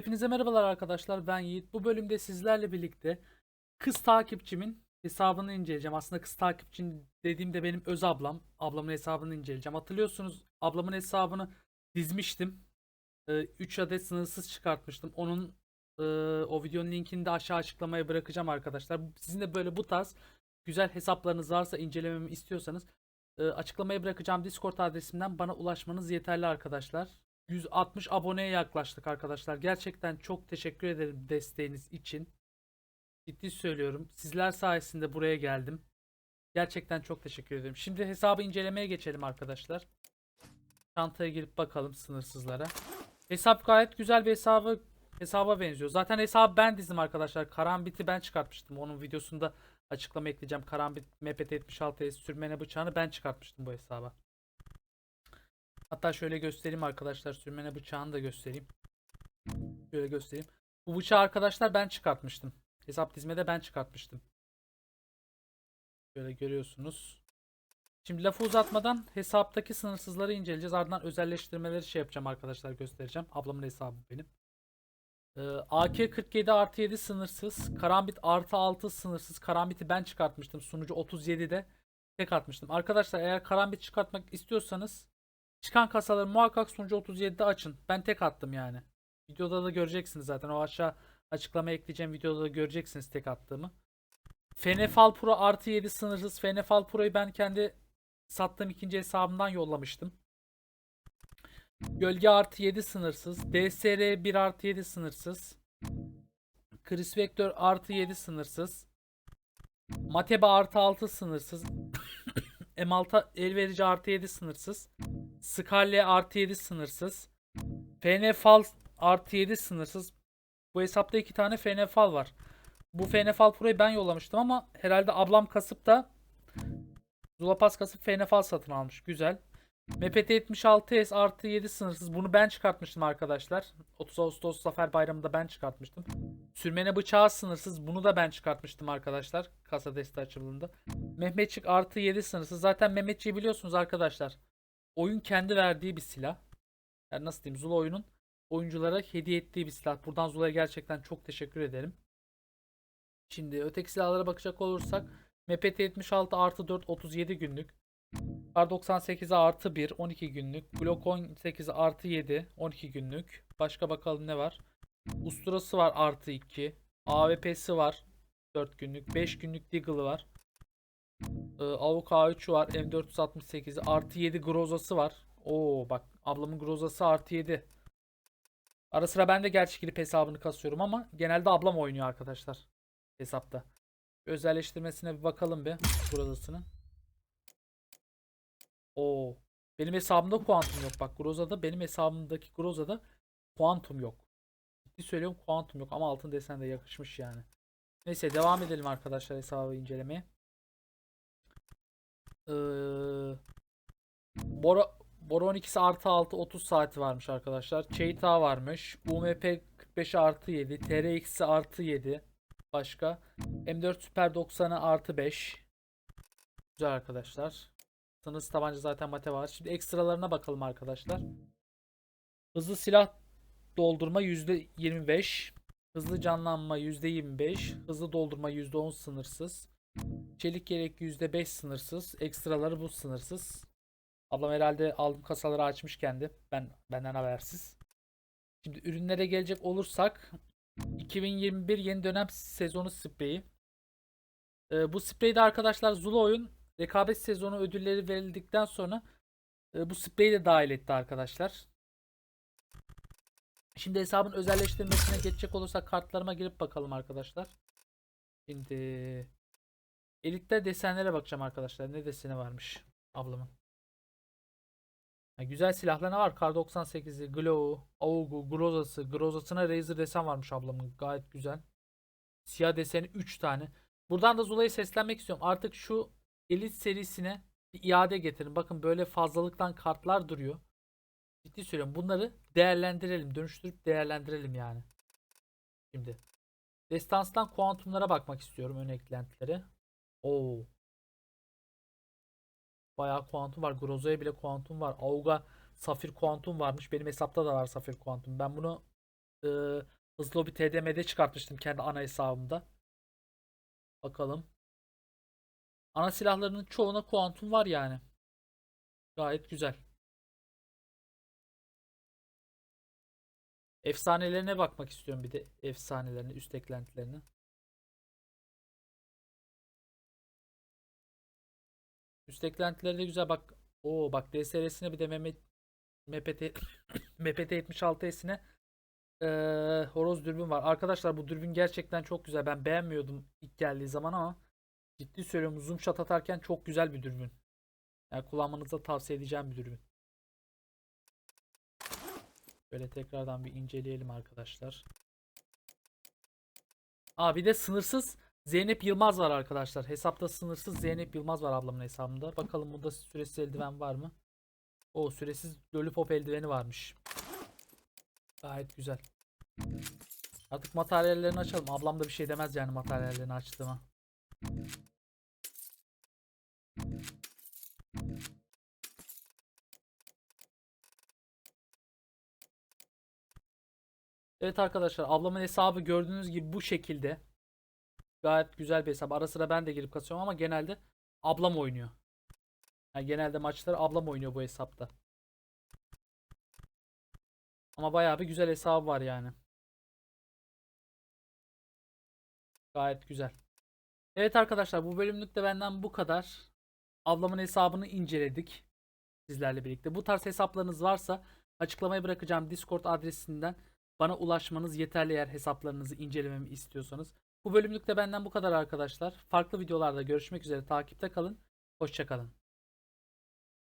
Hepinize merhabalar arkadaşlar. Ben Yiğit. Bu bölümde sizlerle birlikte kız takipçimin hesabını inceleyeceğim. Aslında kız takipçim dediğimde benim öz ablam. Ablamın hesabını inceleyeceğim. Hatırlıyorsunuz ablamın hesabını dizmiştim. 3 adet sınırsız çıkartmıştım. Onun e, o videonun linkini de aşağı açıklamaya bırakacağım arkadaşlar. Sizin de böyle bu tarz güzel hesaplarınız varsa incelememi istiyorsanız e, açıklamaya bırakacağım Discord adresimden bana ulaşmanız yeterli arkadaşlar. 160 aboneye yaklaştık arkadaşlar. Gerçekten çok teşekkür ederim desteğiniz için. Ciddi söylüyorum. Sizler sayesinde buraya geldim. Gerçekten çok teşekkür ederim. Şimdi hesabı incelemeye geçelim arkadaşlar. Çantaya girip bakalım sınırsızlara. Hesap gayet güzel bir hesabı hesaba benziyor. Zaten hesabı ben dizdim arkadaşlar. Karambit'i ben çıkartmıştım. Onun videosunda açıklama ekleyeceğim. Karambit MPT76S sürmene bıçağını ben çıkartmıştım bu hesaba. Hatta şöyle göstereyim arkadaşlar. Sürmene bıçağını da göstereyim. Şöyle göstereyim. Bu bıçağı arkadaşlar ben çıkartmıştım. Hesap dizmede ben çıkartmıştım. Şöyle görüyorsunuz. Şimdi lafı uzatmadan hesaptaki sınırsızları inceleyeceğiz. Ardından özelleştirmeleri şey yapacağım arkadaşlar göstereceğim. Ablamın hesabı benim. Ee, AK-47 artı 7 sınırsız. Karambit artı 6 sınırsız. Karambit'i ben çıkartmıştım. Sunucu 37'de tek atmıştım. Arkadaşlar eğer karambit çıkartmak istiyorsanız çıkan kasaları muhakkak sunucu 37'de açın. Ben tek attım yani. Videoda da göreceksiniz zaten. O aşağı açıklamaya ekleyeceğim videoda da göreceksiniz tek attığımı. Fenefal Pro artı 7 sınırsız. Fenefal Pro'yu ben kendi sattığım ikinci hesabımdan yollamıştım. Gölge artı 7 sınırsız. DSR 1 artı 7 sınırsız. Chris Vector artı 7 sınırsız. Mateba artı 6 sınırsız. M6 el verici artı 7 sınırsız. Scarlet artı 7 sınırsız. Fenefal artı 7 sınırsız. Bu hesapta iki tane Fenefal var. Bu Fenefal Pro'yu ben yollamıştım ama herhalde ablam kasıp da Zulapas kasıp Fenefal satın almış. Güzel. MPT 76S artı 7 sınırsız. Bunu ben çıkartmıştım arkadaşlar. 30 Ağustos Zafer Bayramı'nda ben çıkartmıştım. Sürmene bıçağı sınırsız. Bunu da ben çıkartmıştım arkadaşlar. Kasa deste açıldığında. Mehmetçik artı 7 sınırsız. Zaten Mehmetçiği biliyorsunuz arkadaşlar. Oyun kendi verdiği bir silah. Yani nasıl diyeyim Zula oyunun oyunculara hediye ettiği bir silah. Buradan Zula'ya gerçekten çok teşekkür ederim. Şimdi öteki silahlara bakacak olursak MPT 76 artı 4 37 günlük. Kar 98'e artı 1 12 günlük. Glock 18'e artı 7 12 günlük. Başka bakalım ne var. Usturası var artı 2. AWP'si var 4 günlük. 5 günlük Deagle'ı var. Ee, AUK A3 var. M468'i artı 7 Groza'sı var. Oo bak ablamın Groza'sı artı 7. Ara sıra ben de gerçek girip hesabını kasıyorum ama genelde ablam oynuyor arkadaşlar hesapta. Özelleştirmesine bir bakalım bir Groza'sının. Oo. Benim hesabımda kuantum yok. Bak Groza'da benim hesabımdaki Groza'da kuantum yok. Ciddi söylüyorum kuantum yok ama altın desen de yakışmış yani. Neyse devam edelim arkadaşlar hesabı incelemeye. Ee, Bora, Bora 12'si artı 6 30 saati varmış arkadaşlar. Cheetah varmış. UMP 45'i artı 7. TRX'i artı 7. Başka. M4 Super 90'ı artı 5. Güzel arkadaşlar. Sınırsız tabanca zaten mate var. Şimdi ekstralarına bakalım arkadaşlar. Hızlı silah doldurma %25. Hızlı canlanma %25. Hızlı doldurma %10 sınırsız. Çelik yelek %5 sınırsız. Ekstraları bu sınırsız. Ablam herhalde aldım kasaları açmış kendi. Ben benden habersiz. Şimdi ürünlere gelecek olursak 2021 yeni dönem sezonu spreyi. Ee, bu spreyi de arkadaşlar Zula oyun rekabet sezonu ödülleri verildikten sonra e, bu spreyi de dahil etti arkadaşlar. Şimdi hesabın özelleştirmesine geçecek olursak kartlarıma girip bakalım arkadaşlar. Şimdi elitte desenlere bakacağım arkadaşlar. Ne deseni varmış ablamın. Ha, güzel silahlar ne var? Kar 98'i, Glow, Augu, Groza'sı. Groza'sına Razer desen varmış ablamın. Gayet güzel. Siyah deseni 3 tane. Buradan da Zula'ya seslenmek istiyorum. Artık şu Elite serisine bir iade getirin. Bakın böyle fazlalıktan kartlar duruyor. Ciddi söylüyorum. Bunları değerlendirelim. Dönüştürüp değerlendirelim yani. Şimdi. Destanstan kuantumlara bakmak istiyorum. Ön eklentilere. Oo. Bayağı kuantum var. Groza'ya bile kuantum var. Auga Safir kuantum varmış. Benim hesapta da var Safir kuantum. Ben bunu e, hızlı bir TDM'de çıkartmıştım kendi ana hesabımda. Bakalım. Ana silahlarının çoğuna kuantum var yani. Gayet güzel. Efsanelerine bakmak istiyorum bir de efsanelerine, üst eklentilerine. Üst eklentileri de güzel bak. Oo bak DSR'sine bir de Mehmet MPT MPT 76'sine eee horoz dürbün var. Arkadaşlar bu dürbün gerçekten çok güzel. Ben beğenmiyordum ilk geldiği zaman ama ciddi söylüyorum zoom shot atarken çok güzel bir dürbün. Yani kullanmanızı tavsiye edeceğim bir dürbün. Böyle tekrardan bir inceleyelim arkadaşlar. Aa bir de sınırsız Zeynep Yılmaz var arkadaşlar. Hesapta sınırsız Zeynep Yılmaz var ablamın hesabında. Bakalım burada süresiz eldiven var mı? O süresiz lollipop eldiveni varmış. Gayet güzel. Artık materyallerini açalım. Ablam da bir şey demez yani materyallerini açtığıma. Evet arkadaşlar ablamın hesabı gördüğünüz gibi bu şekilde. Gayet güzel bir hesap. Ara sıra ben de girip kasıyorum ama genelde ablam oynuyor. Yani genelde maçları ablam oynuyor bu hesapta. Ama bayağı bir güzel hesabı var yani. Gayet güzel. Evet arkadaşlar bu bölümlük de benden bu kadar. Ablamın hesabını inceledik. Sizlerle birlikte. Bu tarz hesaplarınız varsa açıklamaya bırakacağım Discord adresinden bana ulaşmanız yeterli eğer hesaplarınızı incelememi istiyorsanız. Bu bölümlük de benden bu kadar arkadaşlar. Farklı videolarda görüşmek üzere. Takipte kalın. Hoşçakalın.